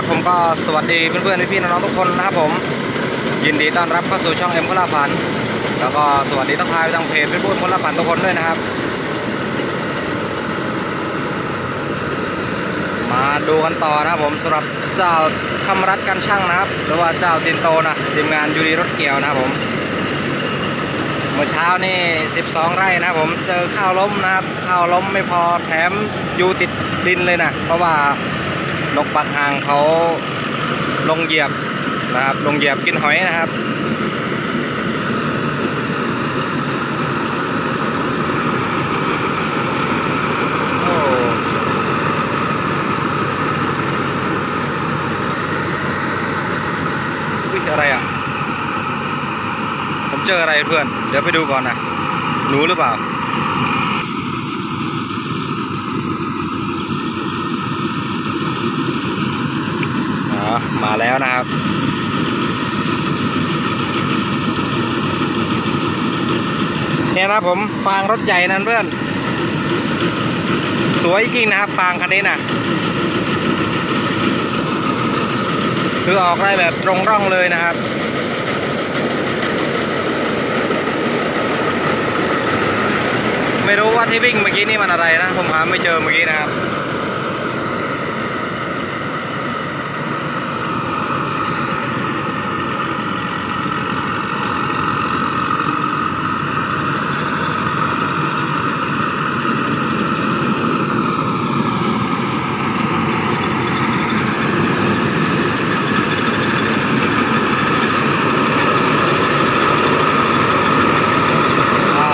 ครับผมก็สวัสดีเพื่อนๆพี่ๆน้องๆทุกคนนะครับผมยินดีต้อนรับเข้าสู่ช่องเอ็มพลาฝัน แล้วก็สวัสดีทักทายไปทางเพจเฟซบุ๊กพลาฝันทุกคนด้วยนะครับ มาดูกันต่อนะครับผมสำหรับเจ้าธรรมรัตน์กันช่างนะครับ หรือว่าเจ้าตินโตนะทีมงานยูรีรถเกี่ยวนะครับผมเมื่อเช้านี่ 12 ไร่นะครับผมเจอข้าวล้มนะครับข้าวล้มไม่พอแถมอยู่ติดดินเลยนะเพราะว่า นกปักหางเขาลงเหยียบนะครับ ลงเหยียบกินหอยนะครับโอ้อุ๊ยอะไรอะ ผมเจออะไรเพื่อน เดี๋ยวไปดูก่อนนะหนูหรือเปล่า อ๋อ มาแล้วนะครับ เนี่ยนะผมฟางรถใหญ่นั้นเพื่อน สวยจริงนะครับฟางคันนี้นะคือออกได้แบบตรงร่องเลยนะครับไม่รู้ว่าที่วิ่งเมื่อกี้นี่มันอะไรนะ ผมหาไม่เจอเมื่อกี้นะครับ ใช่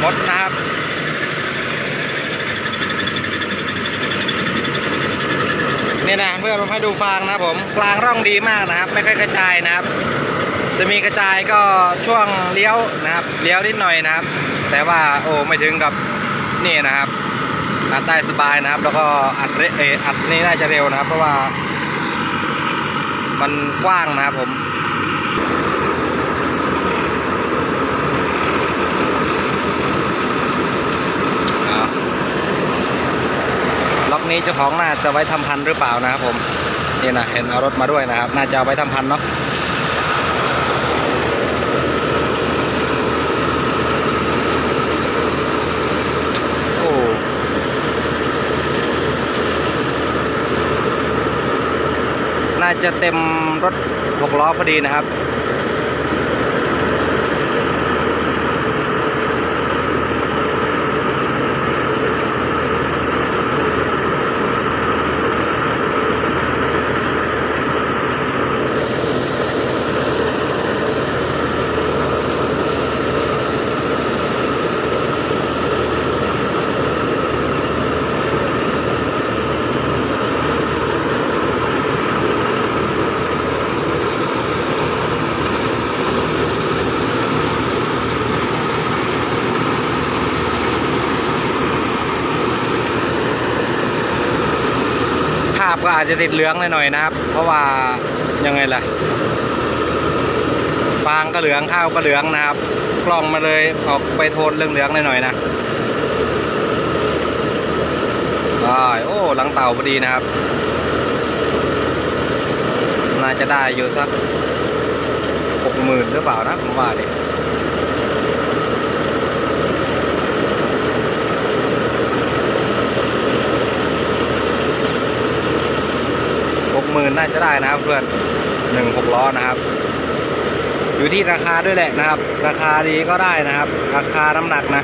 หมดนะครับ นี่นะเพื่อนผมให้ดูฟางนะผมกลางร่องดีมากนะครับ ไม่ค่อยกระจายนะครับ จะมีกระจายก็ช่วงเลี้ยวนะครับเลี้ยวนิดหน่อยนะครับ แต่ว่าโอ้ไม่ถึงกับนี่นะครับอัดได้สบายนะครับ แล้วก็อัดเรเอออัดนี่น่าจะเร็วนะครับ เพราะว่า มันกว้างนะครับผมล็อกนี้เจ้าของน่าจะไว้ทำพันหรือเปล่านะครับผม นี่นะเห็นเอารถมาด้วยนะครับ น่าจะเอาไว้ทำพันเนาะโอ้น่าจะเต็มรถหกล้อพอดีนะครับ อาจจะติดเหลืองหน่อยๆนะครับ เพราะว่ายังไงล่ะฟางก็เหลืองข้าวก็เหลืองนะครับ กล้องมาเลยออกไปโทนเหลืองๆหน่อยๆนะอ้โอ้หลังเต่าพอดีนะครับ น่าจะได้อยู่สักหกหมื่นหรือเปล่านะผมว่าดิหกห มื่นน่าจะได้นะครับเพื่อนหนึ่งหกล้อนะครับ อยู่ที่ราคาด้วยแหละนะครับ ราคาดีก็ได้นะครับ ราคาน้ำหนักนะ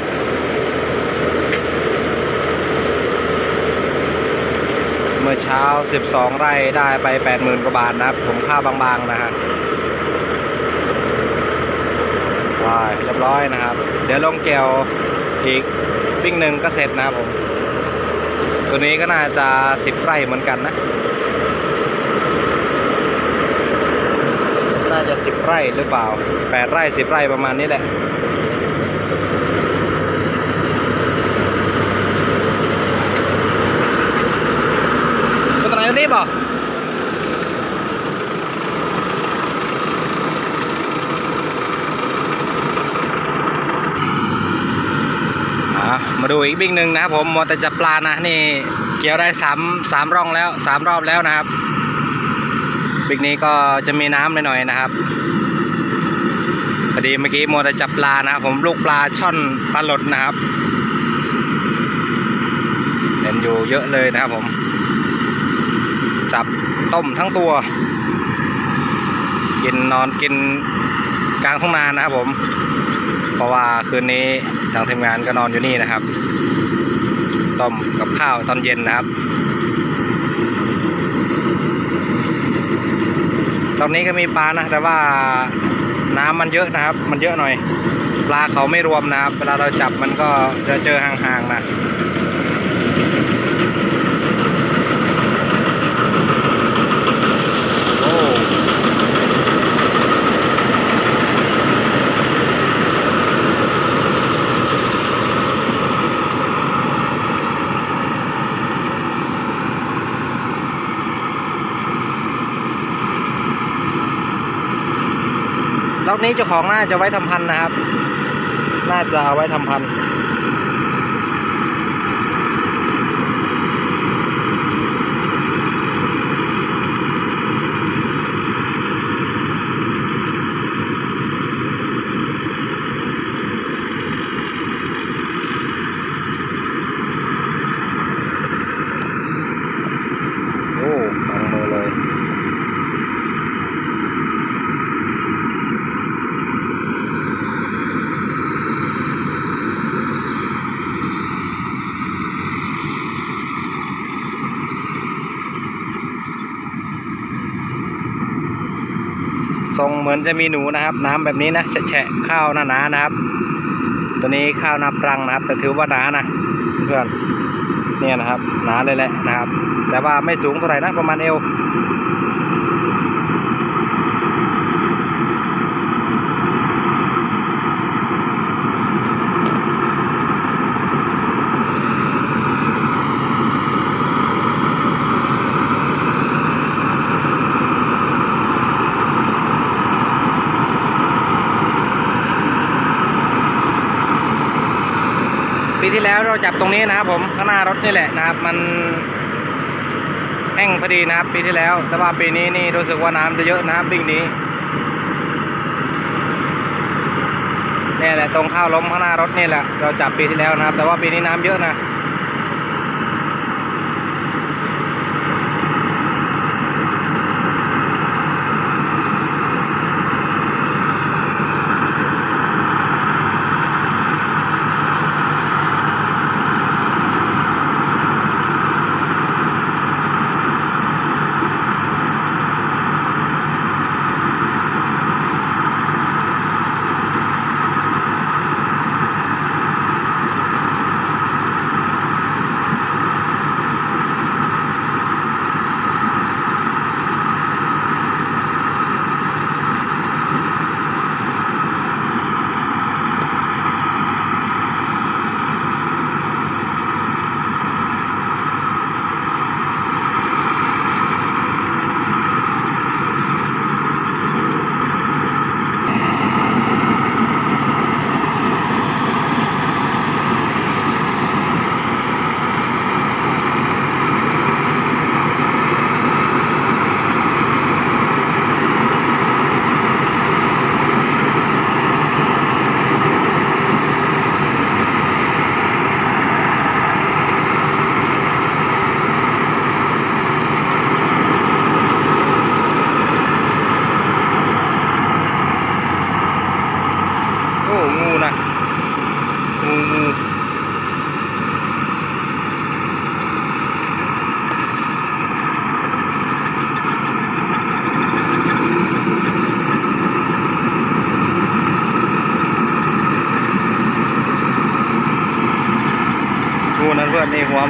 เมื่อเช้า 12 ไร่ได้ไป 80,000กว่าบาทนะครับ ผมค่าบางๆนะฮะว้ายเรียบร้อยนะครับ เดี๋ยวลงแก้วอีกปิ้งหนึ่งก็เสร็จนะครับผม ตัวนี้ก็น่าจะ 10 ไร่เหมือนกันนะ น่าจะ10ไร่หรือเปล่า8ไร่10ไร่ประมาณนี้แหละก็ตรงไหนตรงนี้เปล่าอ่มาดูอีกบิ๊กหนึ่งนะครับผมมอแต่จับปลานะนี่เกี่ยวได้สามสามร่องแล้วสามรอบแล้วนะครับ บิ๊กนี้ก็จะมีน้ำหน่อยๆนะครับพอดีเมื่อกี้มัวแต่จับปลานะครับผมลูกปลาช่อนปลาหลดนะครับเห็นอยู่เยอะเลยนะครับผม จับต้มทั้งตัว กินนอนกินกลางทุ่งนานะครับผม เพราะว่าคืนนี้ทางทีมงานก็นอนอยู่นี่นะครับ ต้มกับข้าวตอนเย็นนะครับ ตรงนี้ก็มีปลานะ แต่ว่าน้ำมันเยอะนะครับ มันเยอะหน่อย ปลาเขาไม่รวมนะครับ เวลาเราจับมันก็จะเจอห่างๆนะ นี้เจ้าของน่าจะไว้ทำพันธุ์นะครับ น่าจะเอาไว้ทำพันธุ์ โอ้ตังมือเลย ทรงเหมือนจะมีหนูนะครับ น้ำแบบนี้นะแฉะข้าวหนาๆนะครับ ตัวนี้ข้าวนาปรังนะครับ แต่ถือว่าหนานะเพื่อนเนี่ยนะครับ หนาเลยแหละนะครับ แต่ว่าไม่สูงเท่าไหร่นะประมาณเอว ปีที่แล้วเรา จับตรงนี้นะครับ ผมข้างหน้ารถนี่แหละนะครับ มันแห้งพอดีนะครับ ปีที่แล้ว แต่ว่าปีนี้นี่รู้สึกว่าน้ำจะเยอะนะครับบิ่งนี้นี่แหละตรงข้าวล้มข้างหน้ารถนี่แหละเราจับปีที่แล้วนะครับ แต่ว่าปีนี้น้ำเยอะนะ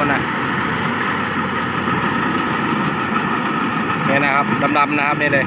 มันนะเนี่ยนะครับดำๆนะครับนี่เลย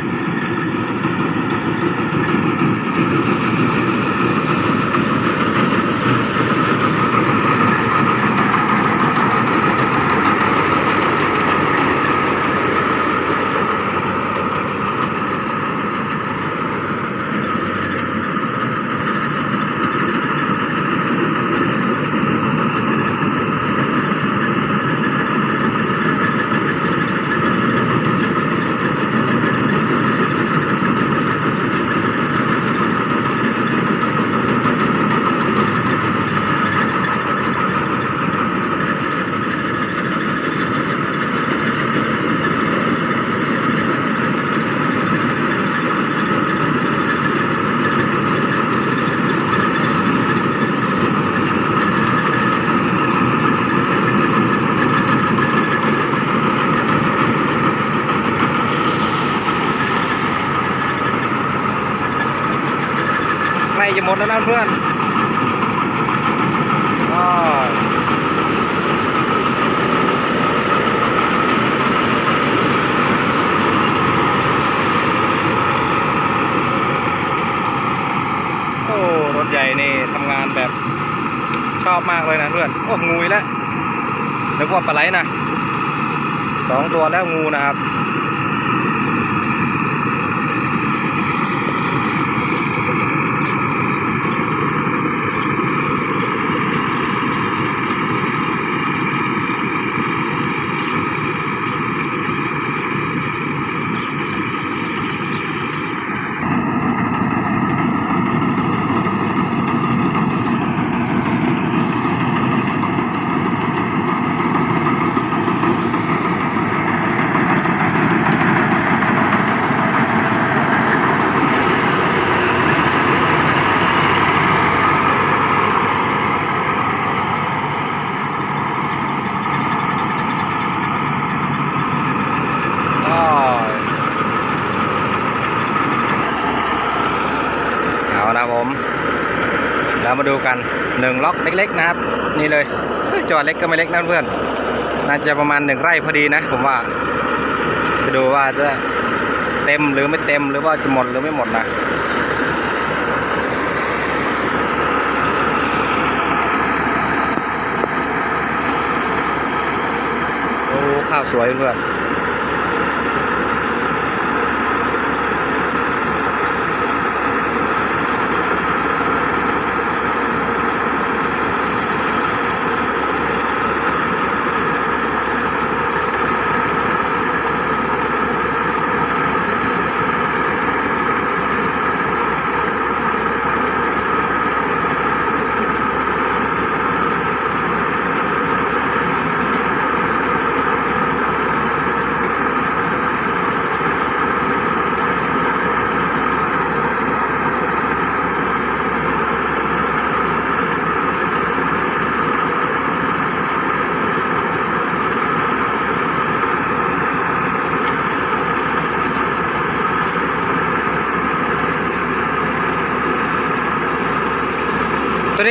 นะเพื่อนโอ้รถใหญ่นี่ทำงานแบบชอบมากเลยนะเพื่อน โอ้งูแล้วนึกว่าปลาไหลนะสองตัวแล้วงูนะครับ ก็เอานะผม แล้ว มาดูกันหนึ่งล็อกเล็กๆนะครับ นี่เลยเอ้ยจอเล็กก็ไม่เล็กนะเพื่อนน่าจะประมาณหนึ่งไร่พอดีนะ ผมว่า จะดูว่าจะเต็มหรือไม่เต็มหรือว่าจะหมดหรือไม่หมดนะโอ้ข้าวสวยเพื่อน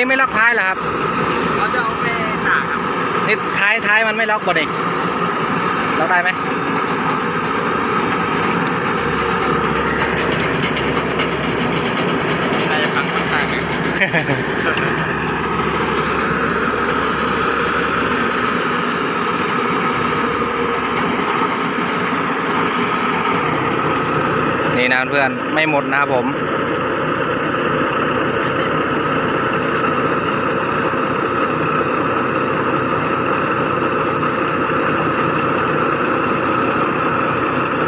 นี้ไม่ล็อกท้ายเหรอครับเขาจะเอาไปตากครับนี่ท้ายท้ายมันไม่ล็อกบนเด็กล็อกได้ไหมใช้พังต่างๆเนี่ยนี่นะเพื่อนไม่หมดนะครับผม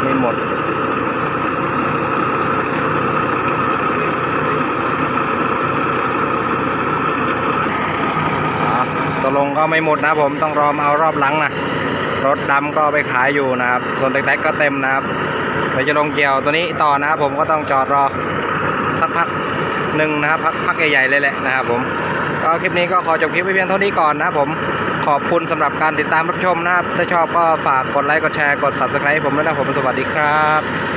ไม่หมด อ่าตก ลงก็ไม่หมดนะผมต้องรอมาเอารอบหลังนะรถดำก็ไปขายอยู่นะครับ ส่วนเล็กๆก็เต็มนะครับเดี๋ยวจะลงเกี่ยวตัวนี้ต่อนะครับผมก็ต้องจอดรอสักพักหนึ่งนะครับพักพักใหญ่ๆเลยแหละนะครับผมก็คลิปนี้ก็ขอจบคลิปไว้เพียงเท่านี้ก่อนนะครับผมขอบคุณสำหรับการติดตามรับชมนะครับถ้าชอบก็ฝากกดไลค์กดแชร์กด subscribe ผมด้วยนะผมสวัสดีครับ